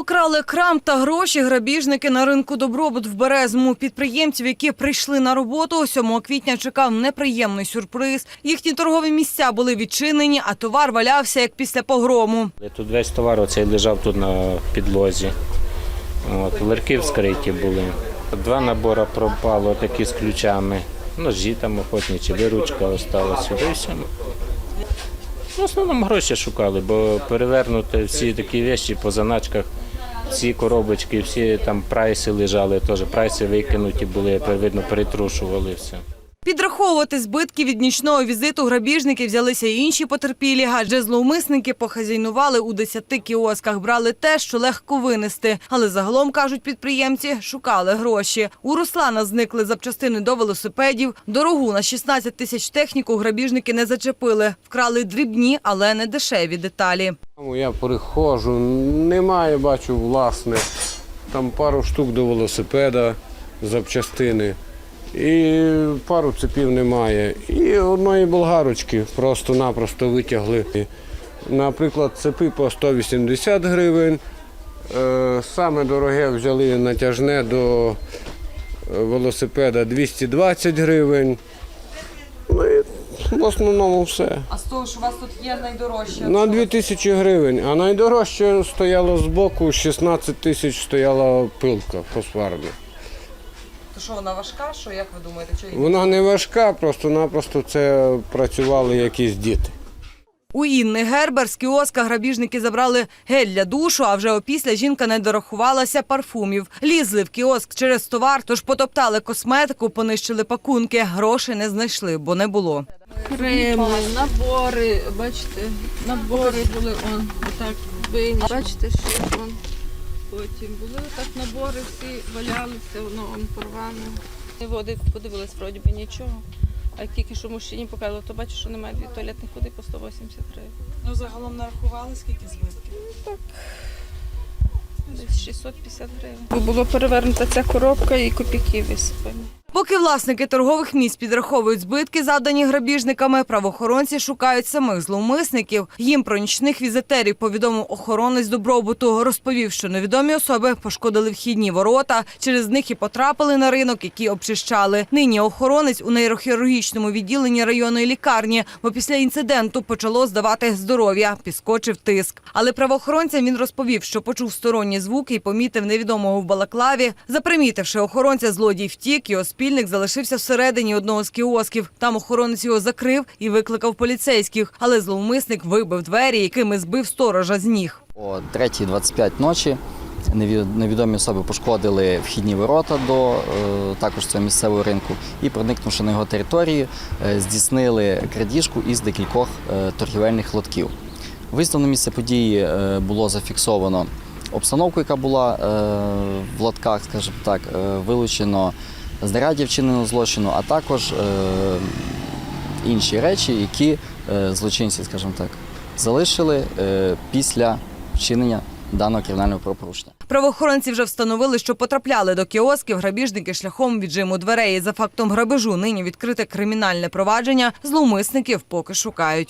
Покрали крам та гроші грабіжники на ринку Добробут в Березму. Підприємців, які прийшли на роботу, 7 квітня чекав неприємний сюрприз. Їхні торгові місця були відчинені, а товар валявся як після погрому. Тут весь товар оцей лежав тут на підлозі. От, ларки вскриті були. Два набори пропало такі з ключами. Ножі там охотничі, виручка осталася. В основному гроші шукали, бо перевернути всі такі речі по заначках, всі коробочки, всі там прайси лежали, теж прайси викинуті були, видно, перетрушували все. Підраховувати збитки від нічного візиту грабіжники взялися й інші потерпілі, адже зловмисники похазяйнували у 10 кіосках, брали те, що легко винести. Але загалом, кажуть підприємці, шукали гроші. У Руслана зникли запчастини до велосипедів. Дорогу на 16 тисяч техніку грабіжники не зачепили. Вкрали дрібні, але не дешеві деталі. Я приходжу, немає, бачу, власне, там пару штук до велосипеда, запчастини. І пару цепів немає. І одної болгарочки просто-напросто витягли. Наприклад, цепи по 180 гривень. Е, Саме дороге взяли натяжне до е, велосипеда 220 гривень. В основному все. А з того, що у вас тут є найдорожче? На 2000 гривень, а найдорожче стояло збоку 16 тисяч стояла пилка посварна. То що вона важка? Що як ви думаєте? Чи... Вона не важка, просто-напросто це працювали якісь діти. У Інни Гербер з кіоска грабіжники забрали гель для душу, а вже опісля жінка не дорахувалася парфумів. Лізли в кіоск через товар, тож потоптали косметику, понищили пакунки. Грошей не знайшли, бо не було. Креми, набори, бачите, набори були он, отак вині. Бачите, що он. Потім були отак набори, всі валялися, воно он порване. Води подивилась, вроді би нічого. А як тільки що мужчині показали, то бачу, що немає дві туалетних води по 180 гривень. Ну загалом нарахували скільки збитків? Десь 650 гривень. Було перевернута ця коробка і копійки висипані. Поки власники торгових місць підраховують збитки, завдані грабіжниками, правоохоронці шукають самих зловмисників. Їм про нічних візитерів повідомив охоронець добробуту. Розповів, що невідомі особи пошкодили вхідні ворота. Через них і потрапили на ринок, який обчищали. Нині охоронець у нейрохірургічному відділенні районної лікарні, бо після інциденту почало здавати здоров'я, підскочив тиск. Але правоохоронцям він розповів, що почув сторонні звуки і помітив невідомого в балаклаві. Запримітивши охоронця, злодій втік, його спільник залишився всередині одного з кіосків. Там охоронець його закрив і викликав поліцейських. Але зловмисник вибив двері, якими збив сторожа з ніг. О 3.25 ночі невідомі особи пошкодили вхідні ворота до е, також цього місцевого ринку і, проникнувши на його територію, е, здійснили крадіжку із декількох е, торгівельних лотків. Виїздом місце події було зафіксовано обстановку, яка була в лотках, скажімо так, вилучено знаряддя вчиненого злочину, а також е, інші речі, які е, злочинці, скажімо так, залишили е, після вчинення даного кримінального правопорушення. Правоохоронці вже встановили, що потрапляли до кіосків грабіжники шляхом віджиму дверей. За фактом грабежу нині відкрите кримінальне провадження. Зловмисників поки шукають.